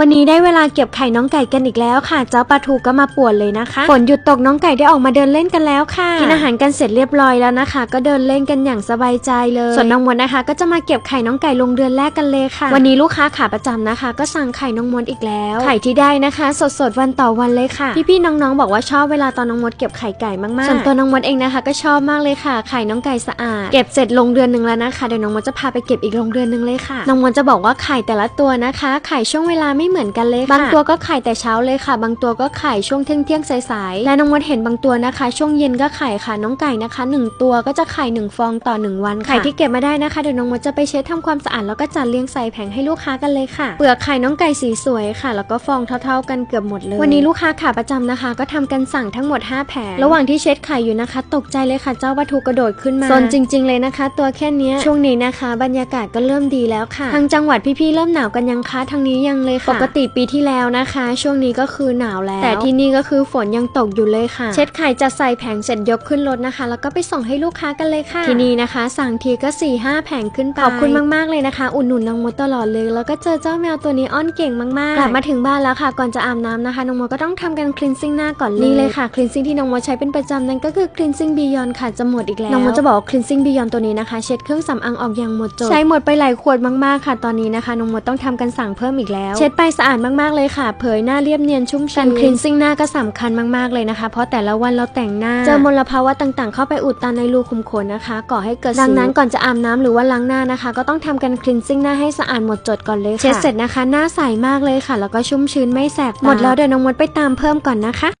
วันนี้ได้เวลาเก็บไข่น้องไก่กันอีกแล้วค่ะ เจ้าปลาทูก็มาป่วนเลยนะคะฝนหยุดตกน้องไก่ได้ออกมาเดินเล่นกันแล้วค่ะกินอาหารกันเสร็จเรียบร้อยแล้วนะคะ ก็เดินเล่นกันอย่างสบายใจเลย ส่วนน้องมดนะคะ ก็จะมาเก็บไข่น้องไก่ลงเดือนแรกกันเลยค่ะ วันนี้ลูกค้าขาประจำนะคะ ก็สั่งไข่น้องมดอีกแล้ว ไข่ที่ได้นะคะ สดๆวันต่อวันเลยค่ะ พี่ๆน้องๆบอกว่าชอบเวลาตอนน้องมดเก็บไข่ไก่มากๆส่วนตัวน้องมดเองนะคะ ก็ชอบมากเลยค่ะ ไข่น้องไก่สะอาดเก็บเสร็จลงเดือนหนึ่งแล้วนะคะเดี๋ยวน้องมดจะพาไปเก็บอีกลงเดือนหนึ่งเลยค่ะน้องมดจะบอกว่าไข่แต่ละตัวนะคะ ไข่ช่วงเวลาไม่เหมือนกันเลยค่ะบางตัวก็ไข่แต่เช้าเลยค่ะ บางตัวก็ไข่ช่วงเที่ยงเที่ยงๆสายๆและน้องมดเห็นบางตัวนะคะ ช่วงเย็นก็ไข่ค่ะน้องไก่นะคะหนึ่งตัวก็จะไข่หนึ่งฟองต่อหนึ่งวันค่ะไข่ที่เก็บมาได้นะคะเดี๋ยวน้องมดจะไปเช็ดทำความสะอาดแล้วก็จัดเรียงใส่แผงให้ลูกค้ากันเลยค่ะ เปลือกไข่น้องไก่สีสวยค่ะ แล้วก็ฟองเท่า ๆ กันเกือบหมดเลย วันนี้ลูกค้าขาประจำนะคะ ก็ทำกันสั่งทั้งหมด 5 แผงระหว่างที่เช็ดไข่อยู่นะคะ ตกใจเลยค่ะเจ้าวัตถุกระโดดขึ้นมาซนจริง ๆ เลยนะคะ ตัวแค่เนี้ยช่วงนี้นะคะ บรรยากาศก็เริ่มดีแล้วค่ะทางจังหวัดพี่ๆเริ่มหนาวกันยังคะทางนี้ยังเลยค่ะปกติปีที่แล้วนะคะ ช่วงนี้ก็คือหนาวแล้ว แต่ที่นี่ก็คือฝนยังตกอยู่เลยค่ะ เช็ดไข่จะใส่แผงเสร็จยกขึ้นรถนะคะ แล้วก็ไปส่งให้ลูกค้ากันเลยค่ะ ที่นี่นะคะ สั่งทีก็4ี่ห้าแผงขึ้นไปขอบคุณมากๆเลยนะคะ อุดหนุนน้องมดตลอดเลย แล้วก็เจอเจ้าแมวตัวนี้อ้อนเก่งมากๆกลับมาถึงบ้านแล้วค่ะก่อนจะอาบน้ำนะคะน้องมดก็ต้องทำการคลีนซิ่งหน้าก่อนเลยนี่เลยค่ะคลีนซิ่งที่น้องมดใช้เป็นประจำนั่นก็คือคลีนซิ่งบียอนค่ะจะหมดอีกแล้วน้องมดจะบอกคลีนซิ่งบียอนตัวนี้นะคะเช็ดเครื่องสำอางออกอย่างหมดจดใช้หมดไปหลายขวดมากๆค่ะ ตอนนี้นะคะน้องมดต้องทำกันสั่งเพิ่มอีกแล้ว เช็ดไปสะอาดมากๆเลยค่ะ เผยหน้าเรียบเนียนชุ่มชื้นการคลีนซิ่งหน้าก็สำคัญมากๆเลยนะคะ เพราะแต่ละวันเราแต่งหน้า เจอมลภาวะต่างๆ เข้าไปอุดตันในรูขุมขนนะคะ ก่อให้เกิดดังนั้นก่อนจะอาบน้ำหรือว่าล้างหน้านะคะ ก็ต้องทำการคลีนซิ่งหน้าให้สะอาดหมดจดก่อนเลยค่ะเช็ดเสร็จนะคะ หน้าใสมากเลยค่ะ แล้วก็ชุ่มชื้นไม่แสบตาหมดแล้วเดี๋ยวน้องมดไปตามเพิ่มก่อนนะคะ